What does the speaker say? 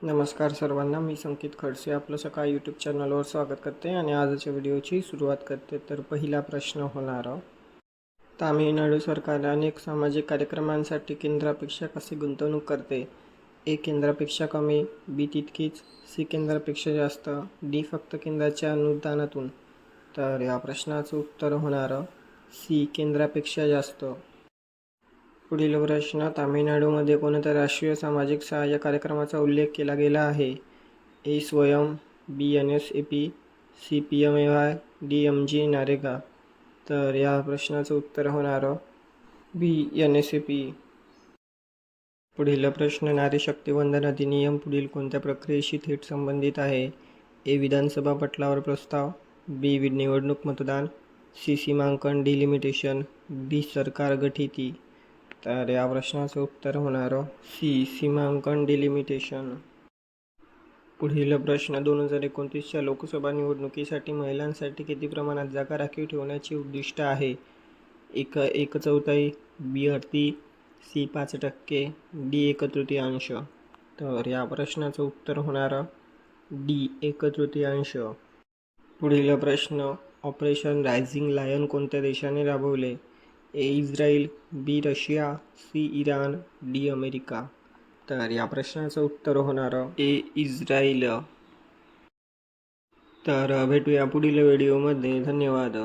नमस्कार सर्वांना मी संकेत खडसे आपलं सकाळ यूट्यूब चॅनलवर स्वागत करते आणि आजच्या व्हिडिओची सुरुवात करते. तर पहिला प्रश्न होणार तामिळनाडू सरकार अनेक सामाजिक कार्यक्रमांसाठी केंद्रापेक्षा कसे गुंतवणूक करते? ए केंद्रापेक्षा कमी बी तितकीच सी केंद्रापेक्षा जास्त डी फक्त केंद्राच्या अनुदानातून? तर या प्रश्नाचं उत्तर होणार सी केंद्रापेक्षा जास्त पुढील प्रश्न तामिळनाडूमध्ये कोणत्या राष्ट्रीय सामाजिक सहाय्य कार्यक्रमाचा उल्लेख केला गेला आहे? ए स्वयं B N S A P C P M A Y D M G NREGA. तर या प्रश्नाचं उत्तर होणार B N S A P. पुढील प्रश्न नारी शक्ती वंदन अधिनियम पुढील कोणत्या प्रक्रियेशी थेट संबंधित आहे? ए विधानसभा पटलावर प्रस्ताव. बी निवडणूक मतदान. सी सीमांकन डिलिमिटेशन. डी सरकार गठिती. तर या प्रश्नाचं उत्तर होणार सी. सीमांकन डिलिमिटेशन पुढील प्रश्न दोन हजार एकोणतीसच्या लोकसभा निवडणुकीसाठी महिलांसाठी किती प्रमाणात जागा राखीव ठेवण्याचे उद्दिष्ट आहे? एक एक चौथाई बी अडती सी पाच टक्के डी एक तृतीयांश. तर या प्रश्नाचं उत्तर होणार डी एक तृतीयांश. पुढील प्रश्न ऑपरेशन रायझिंग लायन कोणत्या देशाने राबवले? A Israel B Russia C Iran D America. तर या प्रश्नाचं उत्तर होणार ए इस्रायल तर भेटूया पुढील व्हिडिओमध्ये. धन्यवाद.